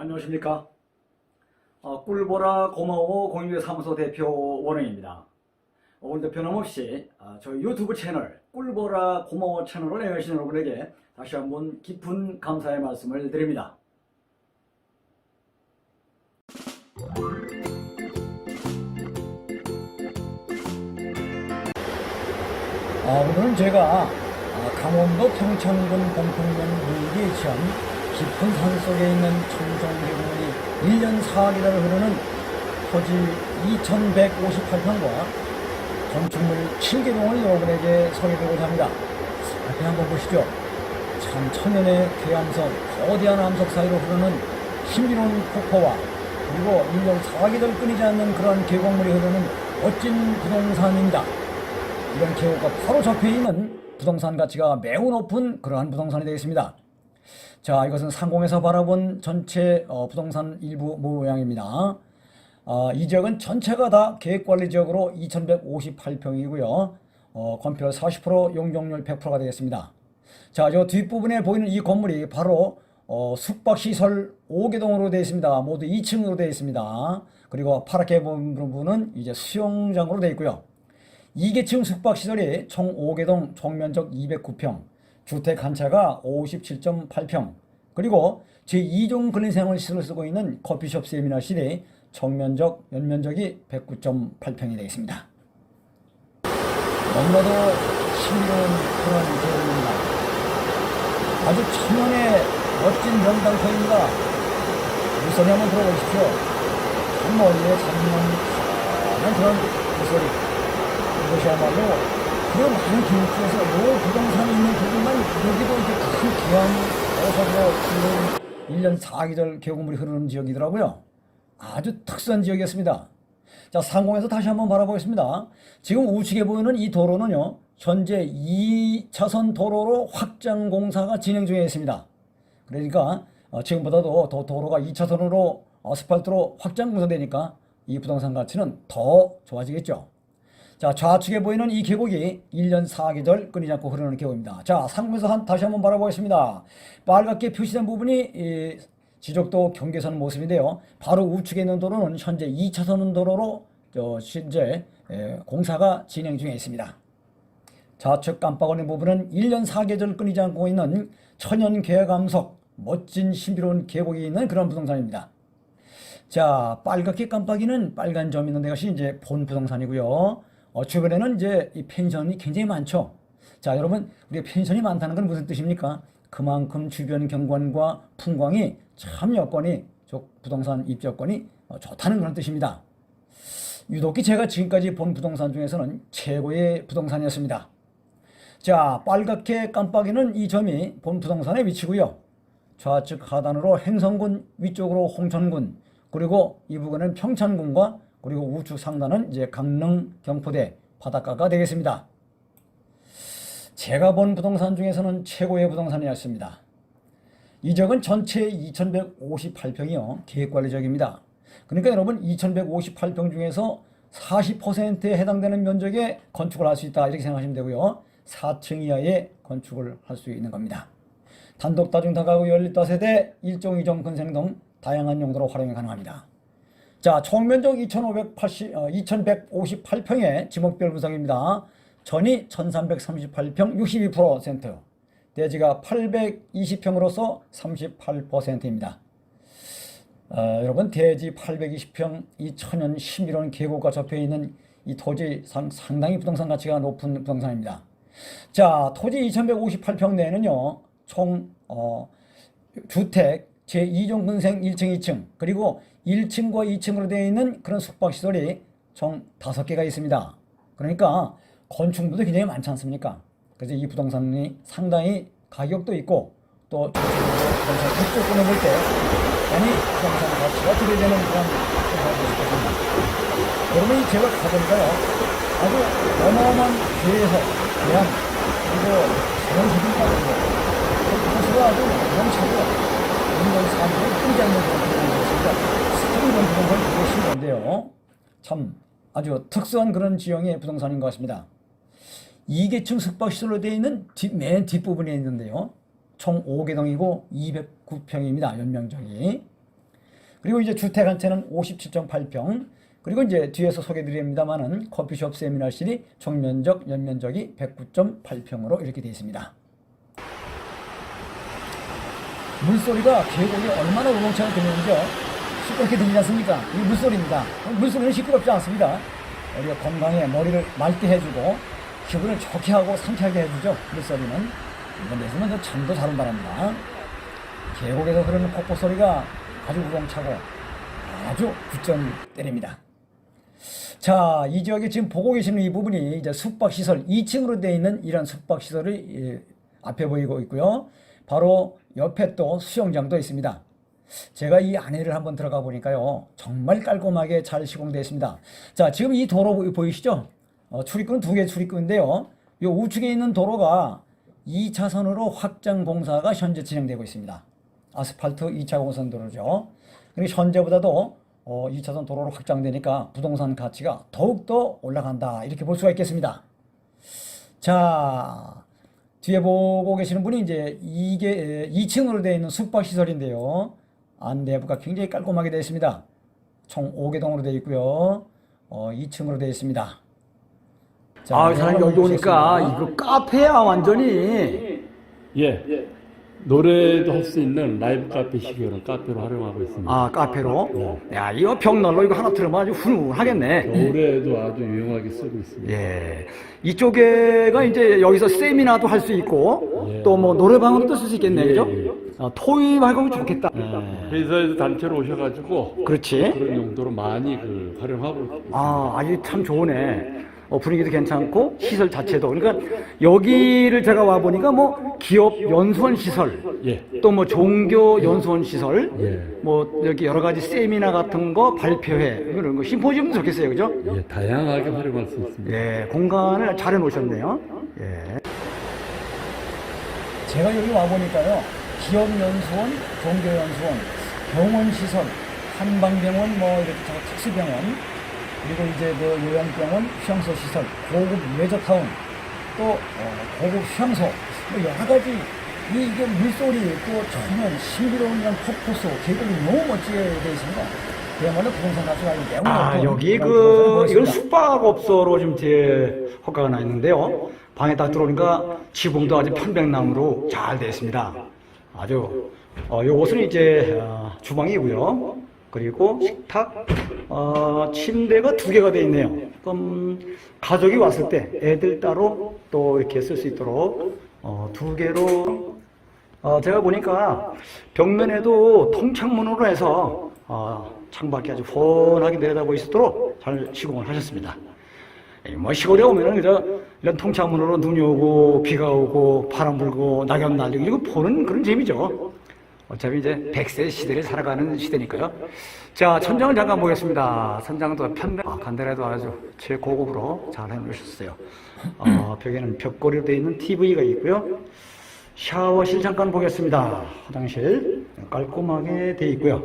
안녕하십니까. 어, 꿀보라 고마워 공유사무소 대표 원영입니다. 오늘도 변함없이 어, 저희 유튜브 채널 꿀보라 고마워 채널을 애용하시는 여러분에게 다시 한번 깊은 감사의 말씀을 드립니다. 아, 오늘은 제가 아, 강원도 평창군 봉평면 무익에 위치한 깊은 산 속에 있는 청정계곡이 1년 4개월 흐르는 토지 2158평과 건축물 7개동을 여러분에게 소개드리고자 합니다. 앞에 한번 보시죠. 참 천연의 계암석, 거대한 암석 사이로 흐르는 신비로운 폭포와 그리고 1년 4개월 끊이지 않는 그러한 계곡물이 흐르는 멋진 부동산입니다. 이런 계곡과 바로 접해 있는 부동산 가치가 매우 높은 그러한 부동산이 되겠습니다. 자, 이것은 상공에서 바라본 전체 어, 부동산 일부 모양입니다. 어, 이 지역은 전체가 다 계획관리 지역으로 2158평이고요. 어, 건폐율 40%, 용적률 100%가 되겠습니다. 자, 저 뒷부분에 보이는 이 건물이 바로 어, 숙박시설 5개동으로 되어 있습니다. 모두 2층으로 되어 있습니다. 그리고 파랗게 보이는 부분은 이제 수영장으로 되어 있고요. 2계층 숙박시설이 총 5개동 총면적 209평, 주택 한 채가 57.8평, 그리고 제2종 근린생활시설을 쓰고 있는 커피숍 세미나실이 총면적, 연면적이 109.8평이 되겠습니다. 너무나도 신비로운 그런 계곡입니다. 아주 천연의 멋진 명당터입니다. 물소리 한번 들어보십시오. 참 멀리에 잡는 그런 물소리. 이것이야말로 그런 많은 기록 중에서 요 부동산이 있는 부분만 여기도 이렇게 큰 어서로 있는 1년 4계절 계곡물이 흐르는 지역이더라고요. 아주 특수한 지역이었습니다. 자, 상공에서 다시 한번 바라보겠습니다. 지금 우측에 보이는 이 도로는요, 현재 2차선 도로로 확장 공사가 진행 중에 있습니다. 그러니까 어, 지금보다도 더 도로가 2차선으로 아스팔트로 확장 공사되니까 이 부동산 가치는 더 좋아지겠죠. 자, 좌측에 보이는 이 계곡이 1년 4계절 끊이지 않고 흐르는 계곡입니다. 자, 상공에서 한, 다시 한번 바라보겠습니다. 빨갛게 표시된 부분이 이 지적도 경계선 모습인데요. 바로 우측에 있는 도로는 현재 2차선 도로로 저 현재 에, 공사가 진행 중에 있습니다. 좌측 깜빡거리는 부분은 1년 4계절 끊이지 않고 있는 천연 계감석 멋진 신비로운 계곡이 있는 그런 부동산입니다. 자, 빨갛게 깜빡이는 빨간 점 있는 데가 이제 본 부동산이고요. 어, 주변에는 이제 이 펜션이 굉장히 많죠. 자, 여러분, 우리가 펜션이 많다는 건 무슨 뜻입니까? 그만큼 주변 경관과 풍광이 참 여건이, 저 부동산 입지 여건이 어, 좋다는 그런 뜻입니다. 유독히 제가 지금까지 본 부동산 중에서는 최고의 부동산이었습니다. 자, 빨갛게 깜빡이는 이 점이 본 부동산의 위치고요. 좌측 하단으로 행성군, 위쪽으로 홍천군, 그리고 이 부근은 평창군과 그리고 우측 상단은 이제 강릉 경포대 바닷가가 되겠습니다. 제가 본 부동산 중에서는 최고의 부동산이었습니다. 이 지역은 전체 2158평이요. 계획관리지역입니다. 그러니까 여러분 2158평 중에서 40%에 해당되는 면적에 건축을 할 수 있다 이렇게 생각하시면 되고요. 4층 이하의 건축을 할 수 있는 겁니다. 단독 다중 다가구 연립 다세대 1종 2종 근생 등 다양한 용도로 활용이 가능합니다. 자, 총 면적 2,580, 어, 2,158평의 지목별 구성입니다. 전이 1,338평 62%, 대지가 820평으로서 38%입니다. 어, 여러분, 대지 820평, 이 천연 신비로운 계곡과 접해 있는 이 토지 상, 상당히 부동산 가치가 높은 부동산입니다. 자, 토지 2,158평 내에는요, 총, 어, 주택, 제2종 근생 1층, 2층, 그리고 1층과 2층으로 되어 있는 그런 숙박시설이 총 5개가 있습니다. 그러니까 건축물도 굉장히 많지 않습니까? 그래서 이 부동산이 상당히 가격도 있고 또 부동산 국적 끊어볼 때 많이 부동산 가치가 기대되는 그런 부동산이 있습니다. 여러분이 제가 가보니까요. 아주 어마어마한 계획, 대안, 그리고 새로운 기준까지 그것으로 아주 넘치고 인간 끊지 않는 그런 부분이었습니다. 건데요. 참 아주 특수한 그런 지형의 부동산인 것 같습니다. 2계층 숙박시설로 되어 있는 뒷, 맨 뒷부분에 있는데요. 총 5개동이고 209평입니다. 연면적이. 그리고 이제 주택 한 채는 57.8평. 그리고 이제 뒤에서 소개드립니다만은 커피숍 세미나실이 총면적, 연면적이 109.8평으로 이렇게 되어 있습니다. 물소리가 계곡이 얼마나 우렁차게 들리는지요. 시끄럽게 들리지 않습니까? 이 물소리입니다. 물소리는 시끄럽지 않습니다. 우리가 건강에 머리를 맑게 해주고 기분을 좋게 하고 상쾌하게 해주죠. 물소리는. 이런 데서는 잠도 잘 온다랍니다. 계곡에서 흐르는 폭포 소리가 아주 우렁차고 아주 굿전 때립니다. 자, 이 지역에 지금 보고 계시는 이 부분이 이제 숙박시설 2층으로 되어 있는 이런 숙박시설이 예, 앞에 보이고 있고요. 바로 옆에 또 수영장도 있습니다. 제가 이 안에를 한번 들어가 보니까요. 정말 깔끔하게 잘 시공되어 있습니다. 자, 지금 이 도로 보- 보이시죠? 어, 출입구는 두 개 출입구인데요. 이 우측에 있는 도로가 2차선으로 확장 공사가 현재 진행되고 있습니다. 아스팔트 2차 공선 도로죠. 그리고 현재보다도 어, 2차선 도로로 확장되니까 부동산 가치가 더욱더 올라간다. 이렇게 볼 수가 있겠습니다. 자, 뒤에 보고 계시는 분이 이제 이게 2층으로 되어 있는 숙박시설인데요. 안 내부가 굉장히 깔끔하게 되어 있습니다. 총 5개동으로 되어 있고요. 어, 2층으로 되어 있습니다. 자, 아, 사장님 여기 오니까. 이거 카페야 완전히. 예. 노래도 할 수 있는 라이브 카페식으로 카페로 활용하고 있습니다. 아, 카페로. 야, 이거 벽난로 이거 하나 틀으면 아주 훈훈하겠네. 노래도 아주 유용하게 쓰고 있습니다. 예. 이쪽에가 이제 여기서 세미나도 할 수 있고 예. 또 뭐 노래방으로 도 쓸 수 있겠네, 예, 그죠? 예. 어, 토의하고 좋겠다. 회사에서 단체로 오셔가지고 그렇지. 그런 용도로 많이 그 활용하고 있습니다. 아, 아주 참 좋으네. 어, 분위기도 괜찮고 시설 자체도. 그러니까 여기를 제가 와 보니까 뭐 기업 연수원 시설, 예. 또 뭐 종교 연수원 시설, 예. 뭐 여기 여러 가지 세미나 같은 거 발표회 이런 거 심포지움도 좋겠어요, 그죠? 예, 다양하게 활용할 수 있습니다. 예, 공간을 잘 해놓으셨네요. 예. 제가 여기 와 보니까요. 기업 연수원, 종교 연수원, 병원 시설, 한방병원, 뭐 이렇게 저 특수병원, 그리고 이제 그 요양병원, 휴양소시설, 고급 레저타운, 또 어, 고급 휴양소, 뭐 여러 가지 이 이게 물소리 또 전면 신비로운 이런 폭포수, 계곡이 너무 멋지게 되어 있습니다. 그야말로 부동산 가치가 매우 아, 여기 그, 이건. 숙박업소로 지금 뒤에 허가가 나 있는데요. 방에 딱 들어오니까 지붕도 아주 편백나무로 잘 되어 있습니다. 아주, 어, 요것은 이제, 어, 주방이고요. 그리고 식탁, 어, 침대가 두 개가 되어 있네요. 그럼, 가족이 왔을 때 애들 따로 또 이렇게 쓸 수 있도록, 어, 두 개로 어, 제가 보니까 벽면에도 통창문으로 해서 어, 창밖이 아주 훤하게 내려다보고 있도록 잘 시공을 하셨습니다. 예, 뭐 시골에 오면은 이런 통창문으로 눈이 오고 비가 오고 바람 불고 낙엽 날리고 이거 보는 그런 재미죠. 어차피 이제 100세 시대를 살아가는 시대니까요. 자, 천장을 잠깐 보겠습니다. 천장도 편백, 아, 간단해도 아주 최고급으로 잘 해놓으셨어요. 어, 벽에는 벽걸이로 되어 있는 TV가 있고요. 샤워실 잠깐 보겠습니다. 화장실 깔끔하게 되어 있고요.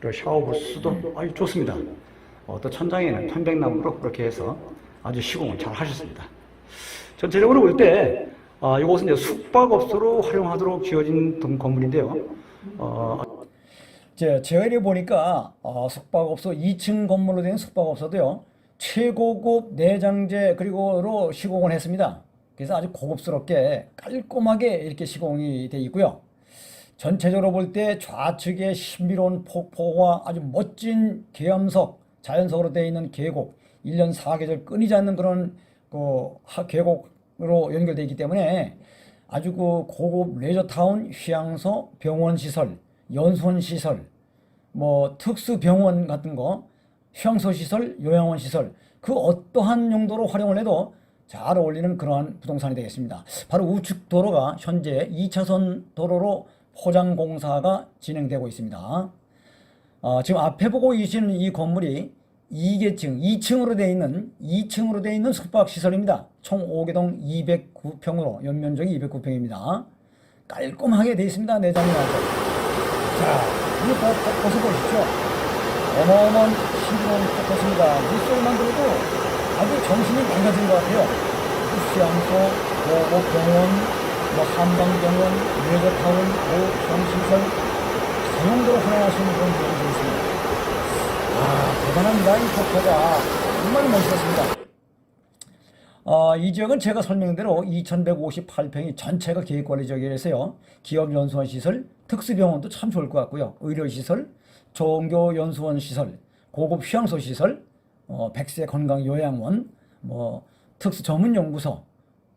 그리고 샤워 부스도 아주 좋습니다. 어, 또 천장에는 편백나무로 그렇게 해서 아주 시공을 잘 하셨습니다. 전체적으로 볼 때, 아, 이것은 이제 숙박업소로 활용하도록 지어진 동- 건물인데요. 어, 제, 이렇게 보니까 어, 숙박업소 2층 건물로 된 숙박업소도요 최고급 내장재 그리고로 시공을 했습니다. 그래서 아주 고급스럽게 깔끔하게 이렇게 시공이 되어 있고요. 전체적으로 볼 때 좌측에 신비로운 폭포와 아주 멋진 계암석, 자연석으로 되어 있는 계곡, 1년 4계절 끊이지 않는 그런 그 하- 계곡으로 연결되어 있기 때문에 아주 그 고급 레저타운, 휴양소, 병원 시설, 연수원 시설, 뭐 특수 병원 같은 거, 휴양소 시설, 요양원 시설, 그 어떠한 용도로 활용을 해도 잘 어울리는 그러한 부동산이 되겠습니다. 바로 우측 도로가 현재 2차선 도로로 포장 공사가 진행되고 있습니다. 어, 지금 앞에 보고 계시는 이 건물이 2계층, 2층으로 되어 있는 2층으로 되어 있는 숙박 시설입니다. 총 5개동 209평으로 연면적이 209평입니다. 깔끔하게 되어 있습니다. 내장이 나죠. 자, 이 보- 보- 보수 보십시오. 어마어마한 신비로운 폭포수입니다. 물소리만 들어도 아주 정신이 맑아진 것 같아요. 휴양소, 보호병원, 뭐 한방병원, 레저타운, 보호시설, 다용도로 활용할 수 있는 그런 비용이 있습니다. 대단합니다. 이 폭포가 정말 멋있었습니다. 어, 이 지역은 제가 설명한 대로 2158평이 전체가 계획관리 지역이라서요. 기업연수원 시설, 특수병원도 참 좋을 것 같고요. 의료시설, 종교연수원 시설, 고급 휴양소 시설, 어, 백세 건강요양원, 뭐 특수 전문 연구소,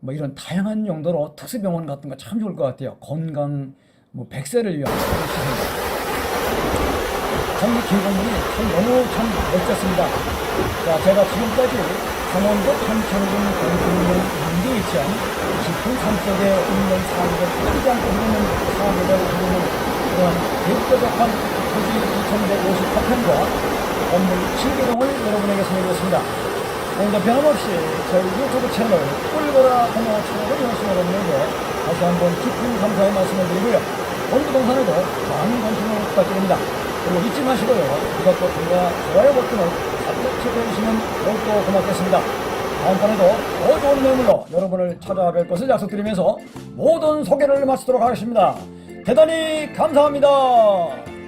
뭐 이런 다양한 용도로 특수병원 같은 거 참 좋을 것 같아요. 건강, 뭐 백세를 위한 시설. 참이 계곡물이 참 너무 참 멋졌습니다. 자, 제가 지금까지 강원도 평창군 공군면 남기에 위치한 깊은 산속에 있는 산을 끊이지 않고 흐르는 산을 흐르는 그런 대표적한 토지 2158평과 건물 7개동을 여러분에게 소개해드렸습니다. 오늘도 변함없이 저희 유튜브 채널 꿀보라 호모 채널을 여러분 여러분에게 다시 한번 깊은 감사의 말씀을 드리고요. 오늘 동산에도 많은 관심을 부탁드립니다. 그리고 잊지 마시고요. 구독 버튼과 좋아요 버튼을 꼭 체크해주시면 더욱더 고맙겠습니다. 다음번에도 더 좋은 매물로 여러분을 찾아뵐 것을 약속드리면서 모든 소개를 마치도록 하겠습니다. 대단히 감사합니다.